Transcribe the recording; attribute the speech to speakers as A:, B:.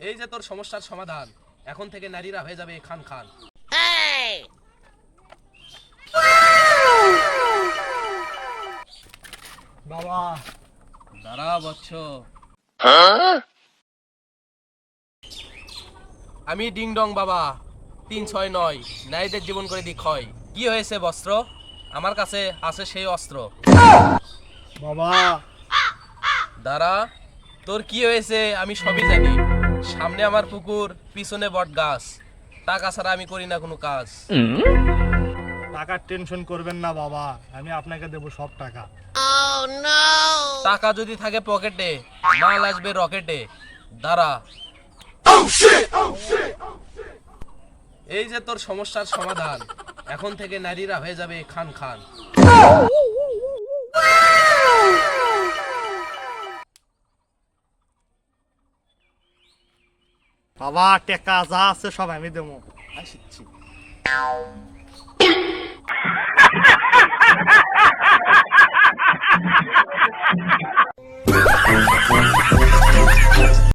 A: এই যে তোর সমস্যার সমাধান। এখন থেকে নারীরা হয়ে যাবে খান খান।
B: বাবা
A: দাঁড়া বচ্চ। আমি ডিং ডং বাবা তিন ছয় নয় নারীদের জীবন করে দিক হয় কি হয়েছে বস্ত্র? আমার কাছে আছে সেই অস্ত্র।
B: বাবা।
A: দাঁড়া তোর কি হয়েছে আমি সবই জানি। সামনে আমার পুকুর পিছনে বট গাছ। টাকা ছাড়া আমি করি না কোনো কাজ।
B: টাকার টেনশন করবেন না বাবা আমি আপনাকে দেবো সব টাকা।
A: টাকা যদি থাকে পকেটে মাল আসবে রকেটে। দাঁড়া। এই যে তোর সমস্যার সমাধান এখন থেকে নারীরা হয়ে যাবে খান খান।
B: বাবা টেকা যা আছে সব আমি দেবো Ha ha ha ha ha!